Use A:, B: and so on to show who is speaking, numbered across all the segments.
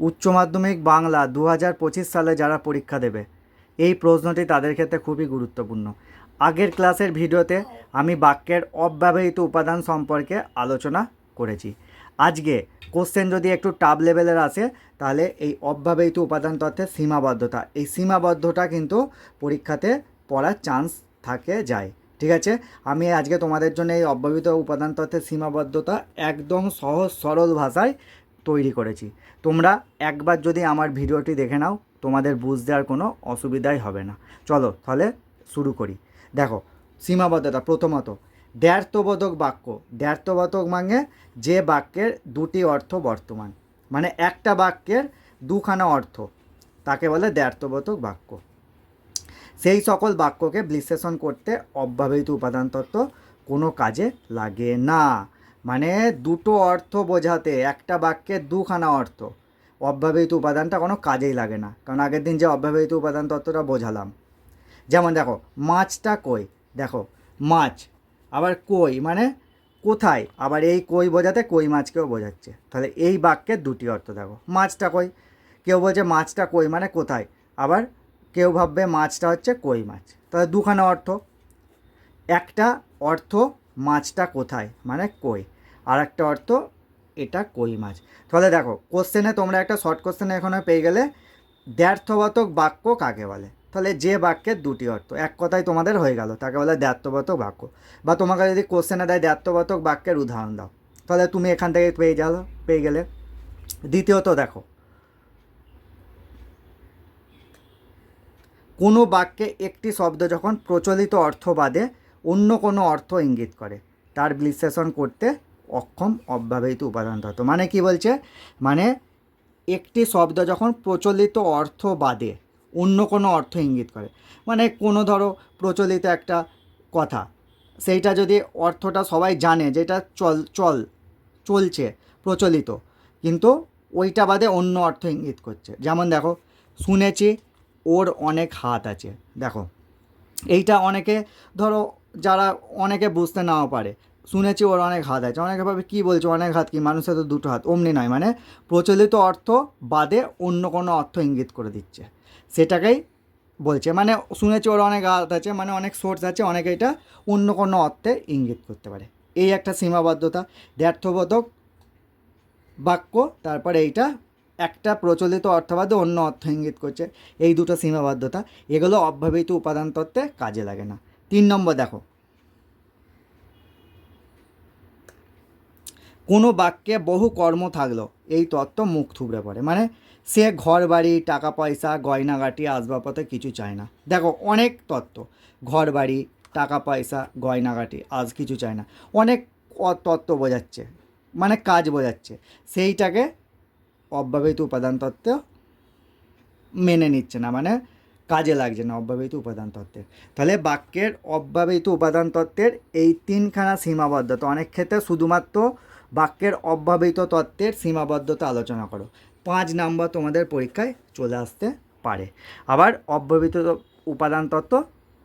A: উচ্চ মাধ্যমিক বাংলা দু হাজার পঁচিশ সালে যারা পরীক্ষা দেবে, এই প্রশ্নটি তাদের ক্ষেত্রে খুবই গুরুত্বপূর্ণ। আগের ক্লাসের ভিডিওতে আমি বাক্যের অব্যবহৃত উপাদান সম্পর্কে আলোচনা করেছি। আজকে কোশ্চেন যদি একটু টাব লেভেলের আসে, তাহলে এই অব্যবহৃত উপাদান তত্ত্বের সীমাবদ্ধতা, এই সীমাবদ্ধতা কিন্তু পরীক্ষাতে পড়ার চান্স থাকে যায়। ঠিক আছে? আমি আজকে তোমাদের জন্য এই অব্যবহৃত উপাদান তত্ত্বের সীমাবদ্ধতা একদম সহজ সরল ভাষায় তৈরি করেছি। তোমরা একবার যদি আমার ভিডিওটি দেখে নাও, তোমাদের বুঝতে আর কোনো অসুবিধাই হবে না। চলো তাহলে শুরু করি। দেখো, সীমাবদ্ধতা প্রথমত, দ্ব্যর্থবোধক বাক্য। দ্ব্যর্থবোধক মানে যে বাক্যের দুটি অর্থ বর্তমান। মানে একটা বাক্যের দুখানা অর্থ। তাকে বলে দ্ব্যর্থবোধক বাক্য। সেই সকল বাক্যকে বিশ্লেষণ করতে অব্যবহৃত উপাদান তত্ত্ব কোনো কাজে লাগে না। মানে দুটো অর্থ বোঝাতে, একটা বাক্যের দুখানা অর্থ। অব্যবহৃত উপাদানটা কোনো কাজেই লাগে না, কারণ আগের দিন যে অব্যবহৃত উপাদান তত্ত্বটা বোঝালাম। যেমন দেখো, মাছটা কই? দেখো, মাছ, আবার কই মানে কোথায়? আবার এই কই বোঝাতে কই মাছকেও বোঝাচ্ছে। তাহলে এই বাক্যের দুটি অর্থ দেখো, মাছটা কই? কেউ বলছে মাছটা কই মানে কোথায়? আবার কেউ ভাববে মাছটা হচ্ছে কই মাছ। তাহলে দুখানা অর্থ। একটা অর্থ মাছটা কোথায় মানে কই? আর একটা অর্থ, এটা কই মাছ। তাহলে দেখো কোশ্চেনে তোমরা একটা শর্ট কোশ্চেনে এখানে পেয়ে গেলে দ্ব্যর্থবাতক বাক্য কাকে বলে? তাহলে যে বাক্যের দুটি অর্থ, এক কথায় তোমাদের হয়ে গেল, তাকে বলে দ্ব্যর্থবাতক বাক্য। বা তোমাকে যদি কোশ্চেনে দেয় দ্ব্যর্থবাতক বাক্যের উদাহরণ দাও, তাহলে তুমি এখান থেকে পেয়ে যাও পেয়ে গেলে। দ্বিতীয়ত দেখো, কোনো বাক্যে একটি শব্দ যখন প্রচলিত অর্থ বাদে অন্য কোনো অর্থ ইঙ্গিত করে, তার বিশ্লেষণ করতে অক্ষম অব্যবহৃত উপাদান তত্ত্ব মানে কি বলছে? মানে একটি শব্দ যখন প্রচলিত অর্থ বাদে, অন্য কোনো অর্থ ইঙ্গিত করে। মানে কোনো ধরো প্রচলিত একটা কথা, সেইটা যদি অর্থটা সবাই জানে যেটা চল চল, চলছে, প্রচলিত, কিন্তু ওইটা বাদে অন্য অর্থ ইঙ্গিত করছে। যেমন দেখো, শুনেছি, ওর অনেক হাত আছে। দেখো, এইটা অনেকে ধরো, যারা অনেকে বুঝতে নাও পারে শুনেছি ওর অনেক হাত আছে। অনেকে ভাবে, কী বলছে? অনেক হাত কি? মানুষের তো দুটো হাত। অমনি নয় মানে প্রচলিত অর্থ বাদে অন্য কোনো অর্থ ইঙ্গিত করে দিচ্ছে। সেটাকেই বলছে। মানে শুনেছি ওর অনেক হাত আছে মানে অনেক সোর্স আছে, অনেকে এটা অন্য কোনো অর্থে ইঙ্গিত করতে পারে। এই একটা সীমাবদ্ধতা, দ্ব্যর্থবোধক বাক্য, তারপরে এইটা একটা প্রচলিত অর্থবাদে অন্য অর্থ ইঙ্গিত করছে। এই দুটো সীমাবদ্ধতা, এগুলো অব্যবহৃত উপাদান তত্ত্বে কাজে লাগে না। তিন নম্বর দেখো কোনো বাক্যে বহু কর্ম থাকল। এই তত্ত্ব মুখ থুবড়ে পড়ে। মানে সে ঘর বাড়ি টাকা পয়সা গয়নাগাটি, আসবাবপত্র কিছু চায় না। দেখো, অনেক তত্ত্ব। ঘর বাড়ি টাকা পয়সা গয়নাগাটি, আজ কিছু চায় না। অনেক তত্ত্ব বোঝাচ্ছে। মানে কাজ বোঝাচ্ছে। সেইটাকে অব্যবহৃত উপাদান তত্ত্ব মেনে নিচ্ছে না। মানে কাজে লাগছে না, অব্যবহৃত উপাদান তত্ত্বের। তাহলে বাক্যের অব্যবহৃত উপাদান তত্ত্বের এই তিনখানা সীমাবদ্ধতা, অনেক ক্ষেত্রে শুধুমাত্র বাক্যের অব্যবহৃত তত্ত্বের সীমাবদ্ধতা আলোচনা করো। পাঁচ নাম্বার তোমাদের পরীক্ষায় চলে আসতে পারে। আবার অব্যবহৃত উপাদান তত্ত্ব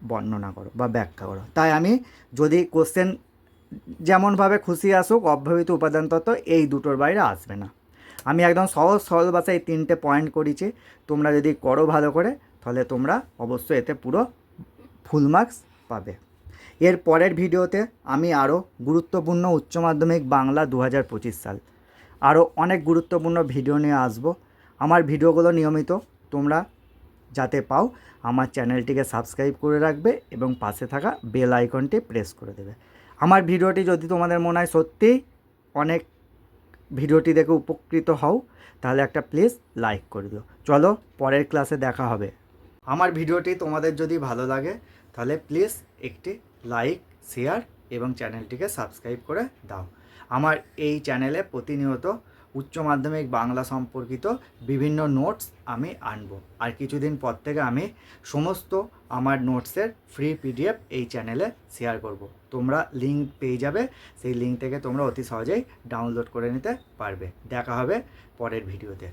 A: বর্ণনা করো বা ব্যাখ্যা করো। তাই আমি যদি কোশ্চেন যেমনভাবে খুশি আসুক, অব্যবহৃত উপাদান তত্ত্ব এই দুটোর বাইরে আসবে না। আমি একদম সহজ সরল ভাষায় তিনটে পয়েন্ট করেছি, তোমরা যদি করো ভালো করে তাহলে তোমরা অবশ্যই এতে পুরো ফুল মার্কস পাবে। এর পরের ভিডিওতে আমি আরও গুরুত্বপূর্ণ উচ্চ মাধ্যমিক বাংলা দু হাজার পঁচিশ সাল আরও অনেক গুরুত্বপূর্ণ ভিডিও নিয়ে আসব। আমার ভিডিওগুলো নিয়মিত তোমরা যাতে পাও, আমার চ্যানেলটিকে সাবস্ক্রাইব করে রাখবে এবং পাশে থাকা বেল আইকনটি প্রেস করে দেবে। আমার ভিডিওটি যদি তোমাদের মনে হয় সত্যিই অনেক ভিডিওটি দেখে উপকৃত হও, তাহলে একটা প্লিজ লাইক করে দিও। চলো পরের ক্লাসে দেখা হবে। আমার ভিডিওটি তোমাদের যদি ভালো লাগে, তাহলে প্লিজ একটি লাইক শেয়ার এবং চ্যানেলটিকে সাবস্ক্রাইব করে দাও। আমার এই চ্যানেলে প্রতিনিয়ত উচ্চ মাধ্যমিক বাংলা সম্পর্কিত বিভিন্ন নোটস আমি আনব। আর কিছুদিন পর থেকে আমি সমস্ত আমার নোটসের ফ্রি পিডিএফ এই চ্যানেলে শেয়ার করব। তোমরা লিঙ্ক পেয়ে যাবে, সেই লিঙ্ক থেকে তোমরা অতি সহজেই ডাউনলোড করে নিতে পারবে। দেখা হবে পরের ভিডিওতে